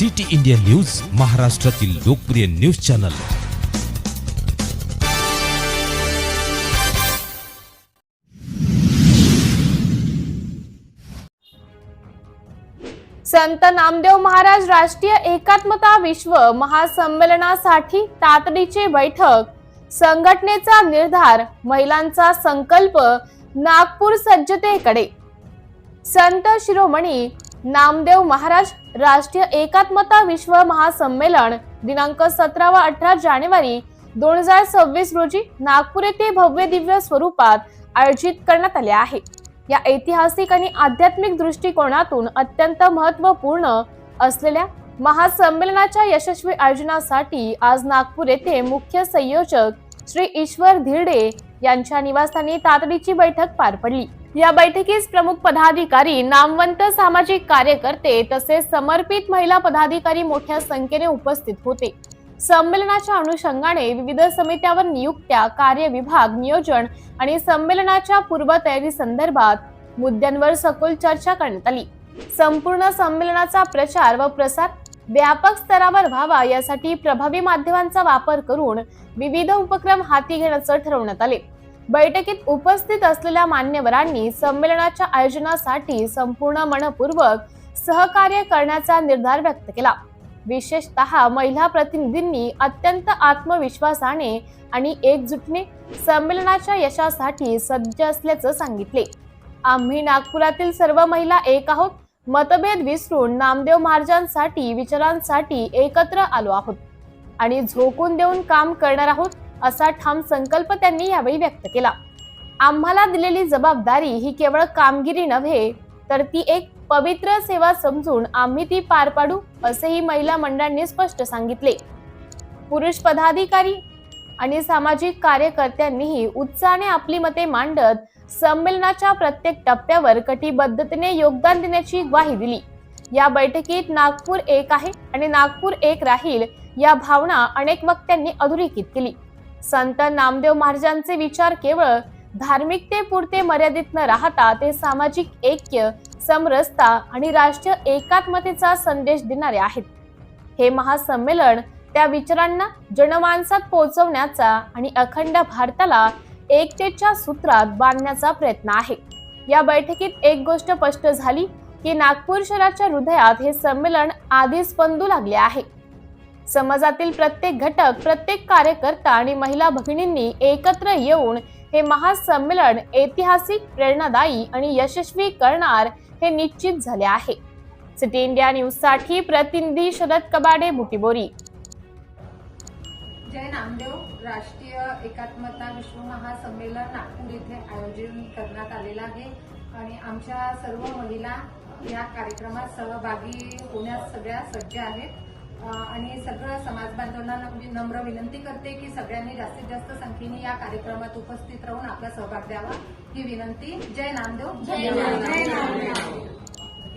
City India news महाराष्ट्रातील लोकप्रिय news channel. संत नामदेव महाराज राष्ट्रीय एकात्मता विश्व महासंमेलनासाठी तातडीची बैठक. संघटनेचा निर्धार महिलांचा संकल्प नागपूर सज्जतेकडे. संत शिरोमणी नामदेव महाराज राष्ट्रीय एकात्मता विश्व महासंमेलन दिनांक सतरा व अठरा जानेवारी दोन हजार सव्वीस रोजी नागपूर येथे भव्य दिव्य स्वरूपात आयोजित करण्यात आले आहे. या ऐतिहासिक आणि आध्यात्मिक दृष्टिकोनातून अत्यंत महत्त्वपूर्ण असलेल्या महासंमेलनाच्या यशस्वी आयोजनासाठी आज नागपूर येथे मुख्य संयोजक श्री ईश्वर धिरडे यांच्या निवासस्थानी तातडीची बैठक पार पडली. या बैठकीस प्रमुख पदाधिकारी नामवंत सामाजिक कार्यकर्ते तसेच समर्पित महिला पदाधिकारी मोठ्या संख्येने उपस्थित होते. संमेलनाच्या अनुषंगाने विविध समित्यावर नियुक्त्या कार्यविभाग नियोजन आणि संमेलनाच्या पूर्वतयारी संदर्भात मुद्द्यांवर सखोल चर्चा करण्यात आली. संपूर्ण संमेलनाचा प्रचार व प्रसार व्यापक स्तरावर व्हावा यासाठी प्रभावी माध्यमांचा वापर करून विविध उपक्रम हाती घेण्याचं ठरवण्यात आले. बैठकीत उपस्थित असलेल्या मान्यवरांनी संमेलनाच्या आयोजनासाठी संपूर्ण मनपूर्वक सहकार्य करण्याचा निर्धार व्यक्त केला. विशेषतः महिला प्रतिनिधींनी अत्यंत आत्मविश्वासाने आणि एकजुटने संमेलनाच्या यशासाठी सज्ज असल्याचं सांगितले. आम्ही नागपुरातील सर्व महिला एक आहोत. मतभेद विसरून नामदेव महाराजांसाठी विचारांसाठी एकत्र आलो आहोत. आणि झोकून देऊन काम करणार आहोत. असा ठाम संकल्प त्यांनी यावेळी व्यक्त केला. आम्हाला दिलेली जबाबदारी ही केवळ कामगिरी नव्हे तर ती एक पवित्र सेवा समजून आम्ही ती पार पाडू असेही महिला मंडळांनी स्पष्ट सांगितले. पुरुष पदाधिकारी आणि सामाजिक कार्यकर्त्यांनीही उत्साहाने आपली मते मांडत संमेलनाच्या प्रत्येक टप्प्यावर कटिबद्धतेने योगदान देण्याची ग्वाही दिली. या बैठकीत नागपूर एक आहे आणि नागपूर एक राहील या भावना अनेक वक्त्यांनी अधोरेखित केली. संत नामदेव महाराजांचे विचार केवळ धार्मिकतेपुरते मर्यादित न राहता ते सामाजिक ऐक्य समरसता आणि राष्ट्रीय एकात्मतेचा संदेश देणारे आहेत. हे महासंमेलन त्या विचारांना जनमानसात पोहोचवण्याचा आणि अखंड भारताला एकतेच्या सूत्रात बांधण्याचा प्रयत्न आहे. या बैठकीत एक गोष्ट स्पष्ट झाली की नागपूर शहराच्या हृदयात हे संमेलन आधीच स्पंदू लागले आहे. समाजातील प्रत्येक घटक प्रत्येक कार्यकर्ता आणि महिला भगिनींनी एकत्र येऊन हे महासंमेलन ऐतिहासिक प्रेरणादायी आणि यशस्वी करणार हे निश्चित झाले आहे. सिटी इंडिया न्यूजसाठी प्रतिनिधी शरद कबाडे बुटीबोरी. जय नामदेव. राष्ट्रीय एकात्मता विश्व महासंमेलन नागपूर येथे आयोजन करण्यात आलेलं आहे आणि आमच्या सर्व महिला या कार्यक्रमात सहभागी होण्यास सगळ्या सज्ज आहेत. आणि सगळं समाज बांधवांना मी नम्र विनंती करते की सगळ्यांनी जास्तीत जास्त संख्येने या कार्यक्रमात उपस्थित राहून आपला सहभाग द्यावा. ही विनंती. जय नामदेव. जय नामदेव.